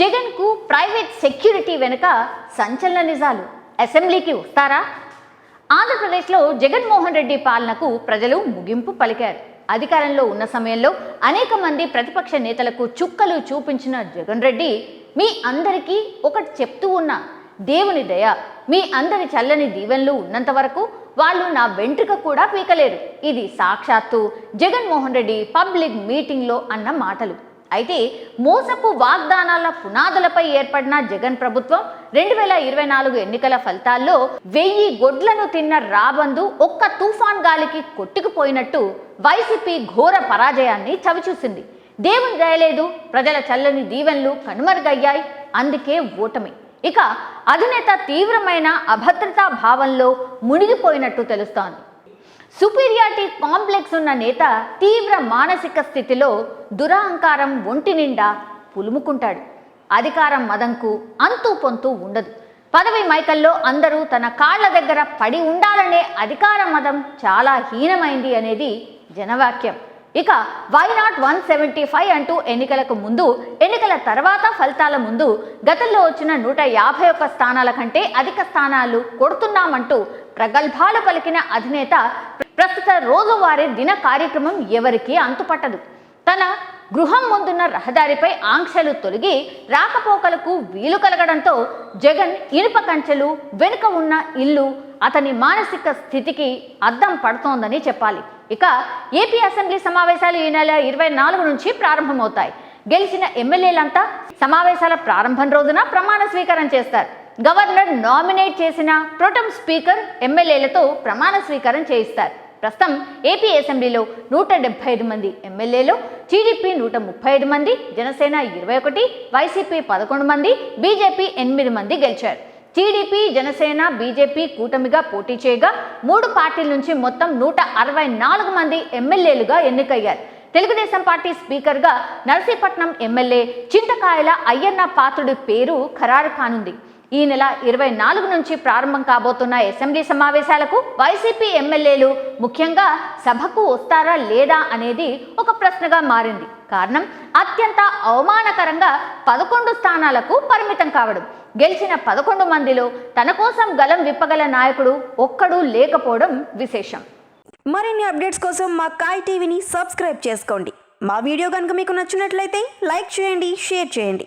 జగన్కు private security వెనుక సంచలన నిజాలు. అసెంబ్లీకి వస్తారా? ఆంధ్రప్రదేశ్లో జగన్మోహన్ రెడ్డి పాలనకు ప్రజలు ముగింపు పలికారు. అధికారంలో ఉన్న సమయంలో అనేక మంది ప్రతిపక్ష నేతలకు చుక్కలు చూపించిన జగన్ రెడ్డి మీ అందరికీ ఒకటి చెప్తూ ఉన్న దేవుని దయ మీ అందరి చల్లని దీవెనలు ఉన్నంత వరకు వాళ్ళు నా వెంట్రుక కూడా పీకలేరు. ఇది సాక్షాత్తు జగన్మోహన్ రెడ్డి పబ్లిక్ మీటింగ్లో అన్న మాటలు. అయితే మోసపు వాగ్దానాల పునాదులపై ఏర్పడిన జగన్ ప్రభుత్వం రెండు వేల ఇరవై నాలుగు ఎన్నికల ఫలితాల్లో వెయ్యి గొడ్లను తిన్న రాబందు ఒక్క తుఫాన్ గాలికి కొట్టుకుపోయినట్టు వైసీపీ ఘోర పరాజయాన్ని చవిచూసింది. దేవుని దయలేదు ప్రజల చల్లని దీవెనలు కనుమరుగయ్యాయి అందుకే ఓటమి. ఇక అధినేత తీవ్రమైన అభద్రతా భావంలో మునిగిపోయినట్టు తెలుస్తోంది. సుపీరియారిటీ కాంప్లెక్స్ ఉన్న నేత తీవ్ర మానసిక స్థితిలో దురహంకారం ఒంటి నిండా పులుముకుంటాడు. అధికారం మదంకు అంతు పొంతు ఉండదు. పదవి మైకల్లో అందరూ తన కాళ్ళ దగ్గర పడి ఉండాలనే అధికార మదం చాలా హీనమైంది అనేది జనవాక్యం. ఇక why not one seventy five అంటూ ఎన్నికలకు ముందు ఎన్నికల తర్వాత ఫలితాల ముందు గతంలో వచ్చిన నూట యాభై ఒక్క స్థానాల కంటే అధిక స్థానాలు కొడుతున్నామంటూ ప్రగల్భాలు పలికిన అధినేత ప్రస్తుత రోజువారీ దిన కార్యక్రమం ఎవరికీ అంతుపట్టదు. తన గృహం ముందున్న రహదారిపై ఆంక్షలు తొలగి రాకపోకలకు వీలు కలగడంతో జగన్ ఇనుప కంచెలు వెనుక ఉన్న ఇల్లు అతని మానసిక స్థితికి అద్దం పడుతోందని చెప్పాలి. ఇక ఏపీ అసెంబ్లీ సమావేశాలు ఈ నెల ఇరవై నాలుగు నుంచి ప్రారంభమవుతాయి. గెలిచిన ఎమ్మెల్యేలంతా సమావేశాల ప్రారంభం రోజున ప్రమాణ స్వీకారం చేస్తారు. గవర్నర్ నామినేట్ చేసిన ప్రొటం స్పీకర్ ఎమ్మెల్యేలతో ప్రమాణ స్వీకారం చేయిస్తారు. ప్రస్తుతం ఏపీ అసెంబ్లీలో నూట డెబ్బై ఐదు మంది ఎమ్మెల్యేలు టీడీపీ నూట ముప్పై ఐదు మంది జనసేన ఇరవై ఒకటి వైసీపీ పదకొండు మంది బీజేపీ ఎనిమిది మంది గెలిచారు. టీడీపీ జనసేన బీజేపీ కూటమిగా పోటీ చేయగా మూడు పార్టీల నుంచి మొత్తం నూట అరవై నాలుగు మంది ఎమ్మెల్యేలుగా ఎన్నికయ్యారు. తెలుగుదేశం పార్టీ స్పీకర్గా నర్సీపట్నం ఎమ్మెల్యే చింతకాయల అయ్యన్న పాత్రుడి పేరు ఖరారు కానుంది. ఈ నెల ఇరవై నాలుగు నుంచి ప్రారంభం కాబోతున్న అసెంబ్లీ సమావేశాలకు వైసీపీ ఎమ్మెల్యేలు ముఖ్యంగా సభకు వస్తారా లేదా అనేది ఒక ప్రశ్నగా మారింది. కారణం అత్యంత అవమానకరంగా పదకొండు స్థానాలకు పరిమితం కావడం. గెలిచిన పదకొండు మందిలో తన కోసం గలం విప్పగల నాయకుడు ఒక్కడూ లేకపోవడం విశేషం. మరిన్ని అప్డేట్స్ కోసం మా కాయ్ టీవీని సబ్స్క్రైబ్ చేసుకోండి. మా వీడియో కనుక మీకు నచ్చినట్లయితే లైక్ చేయండి షేర్ చేయండి.